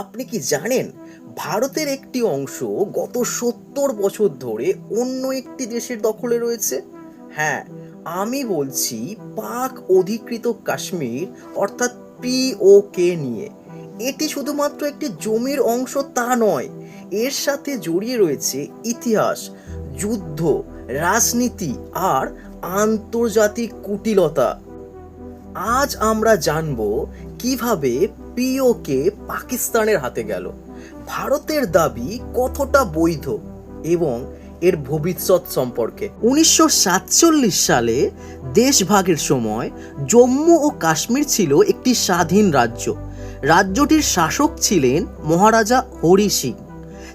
আপনি কি জানেন, ভারতের একটি অংশ গত সত্তর বছর ধরে অন্য একটি দেশের দখলে রয়েছে? হ্যাঁ আমি বলছি পাক অধিকৃত কাশ্মীর, অর্থাৎ পিওকে নিয়ে। এটি শুধুমাত্র একটি জমির অংশ তা নয়, এর সাথে জড়িয়ে রয়েছে ইতিহাস, যুদ্ধ, রাজনীতি আর আন্তর্জাতিক কুটিলতা। আজ আমরা জানব কীভাবে পিওকে পাকিস্তানের হাতে গেল। ভারতের দাবি কতটা বৈধ এবং এর ভবিষ্যৎ সম্পর্কে? উনিশশো সাতচল্লিশ সালে দেশভাগের সময় জম্মু ও কাশ্মীর ছিল একটি স্বাধীন রাজ্য। রাজ্যটির শাসক ছিলেন মহারাজা হরি সিং।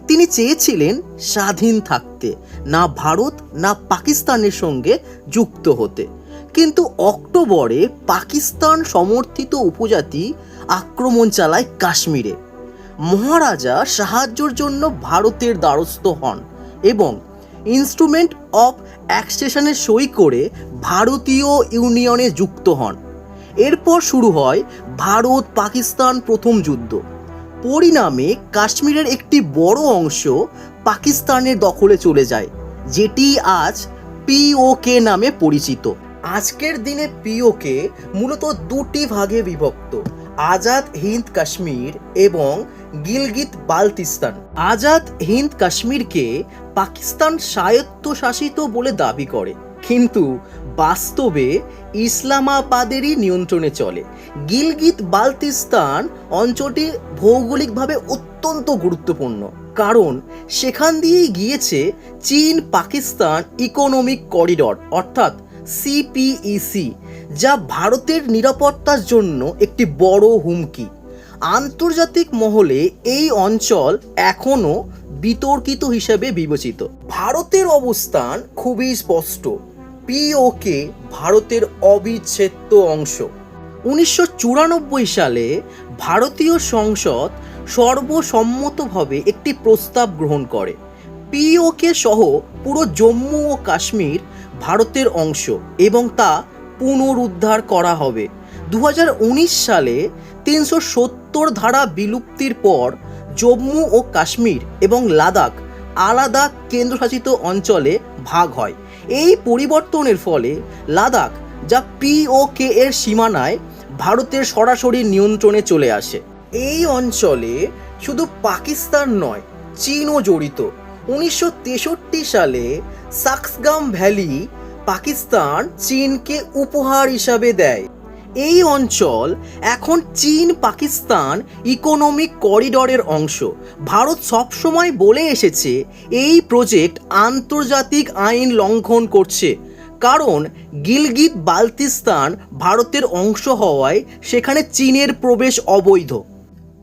তিনি চেয়েছিলেন স্বাধীন থাকতে, না ভারত, না পাকিস্তানের সঙ্গে যুক্ত হতে। কিন্তু অক্টোবরে পাকিস্তান সমর্থিত উপজাতি আক্রমণ চালায় কাশ্মীরে। মহারাজা সাহায্যের জন্য ভারতের দ্বারস্থ হন এবং ইনস্ট্রুমেন্ট অফ অ্যাক্সেশনে সই করে ভারতীয় ইউনিয়নে যুক্ত হন। এরপর শুরু হয় ভারত পাকিস্তান প্রথম যুদ্ধ। পরিণামে কাশ্মীরের একটি বড় অংশ পাকিস্তানের দখলে চলে যায়, যেটি আজ পিওকে নামে পরিচিত। আজকের দিনে পিওকে মূলত দুটি ভাগে বিভক্ত, আজাদ হিন্দ কাশ্মীর এবং গিলগিত বালতিস্তান। আজাদ হিন্দ কাশ্মীরকে পাকিস্তান স্বায়ত্তশাসিত বলে দাবি করে। কিন্তু বাস্তবে ইসলামাবাদেরই নিয়ন্ত্রণে চলে। গিলগিত বালতিস্তান অঞ্চলটি ভৌগোলিকভাবে অত্যন্ত গুরুত্বপূর্ণ, কারণ সেখান দিয়েই গিয়েছে চীন পাকিস্তান ইকোনমিক করিডর অর্থাৎ সিপিইসি যা ভারতের নিরাপত্তার জন্য একটি বড় হুমকি। আন্তর্জাতিক মহলে এই অঞ্চল এখনও বিতর্কিত হিসেবে বিবেচিত। ভারতের অবস্থান খুবই স্পষ্ট। পিওকে ভারতের অবিচ্ছেদ্য অংশ। উনিশশো চুরানব্বই সালে ভারতীয় সংসদ সর্বসম্মতভাবে একটি প্রস্তাব গ্রহণ করে। পিওকে সহ পুরো জম্মু ও কাশ্মীর ভারতের অংশ এবং তা পুনরুদ্ধার করা হবে। দু হাজার উনিশ সালে তিনশো সত্তর ধারা বিলুপ্তির পর জম্মু ও কাশ্মীর এবং লাদাখ আলাদা কেন্দ্রশাসিত অঞ্চলে ভাগ হয়। এই পরিবর্তনের ফলে লাদাখ, যা পিওকে এর সীমানায় ভারতের সরাসরি নিয়ন্ত্রণে চলে আসে। এই অঞ্চলে শুধু পাকিস্তান নয়, চীনও জড়িত। উনিশশো তেষট্টি সালে সাক্সগাম ভ্যালি পাকিস্তান চীনকে উপহার হিসাবে দেয়। এই অঞ্চল এখন চীন পাকিস্তান ইকোনমিক করিডরের অংশ। ভারত সবসময় বলে এসেছে, এই প্রজেক্ট আন্তর্জাতিক আইন লঙ্ঘন করছে। কারণ গিলগিত বালতিস্তান ভারতের অংশ হওয়ায় সেখানে চীনের প্রবেশ অবৈধ।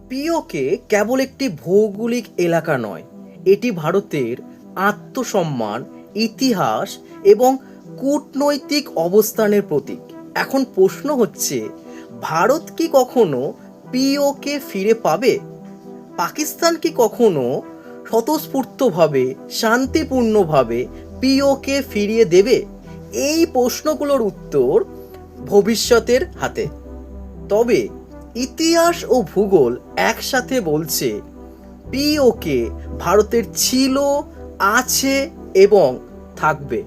পিওকে কেবল একটি ভৌগোলিক এলাকা নয় এটি ভারতের আত্মসম্মান, ইতিহাস এবং কূটনৈতিক অবস্থানের প্রতীক। এখন প্রশ্ন হচ্ছে, ভারত কি কখনো পিওকে ফিরে পাবে? পাকিস্তান কি কখনো স্বতঃস্ফূর্তভাবে, শান্তিপূর্ণভাবে পিওকে ফিরিয়ে দেবে? এই প্রশ্নগুলোর উত্তর ভবিষ্যতের হাতে। তবে ইতিহাস ও ভূগোল একসাথে বলছে পিওকে ভারতের ছিল আছে এবং থাকবে।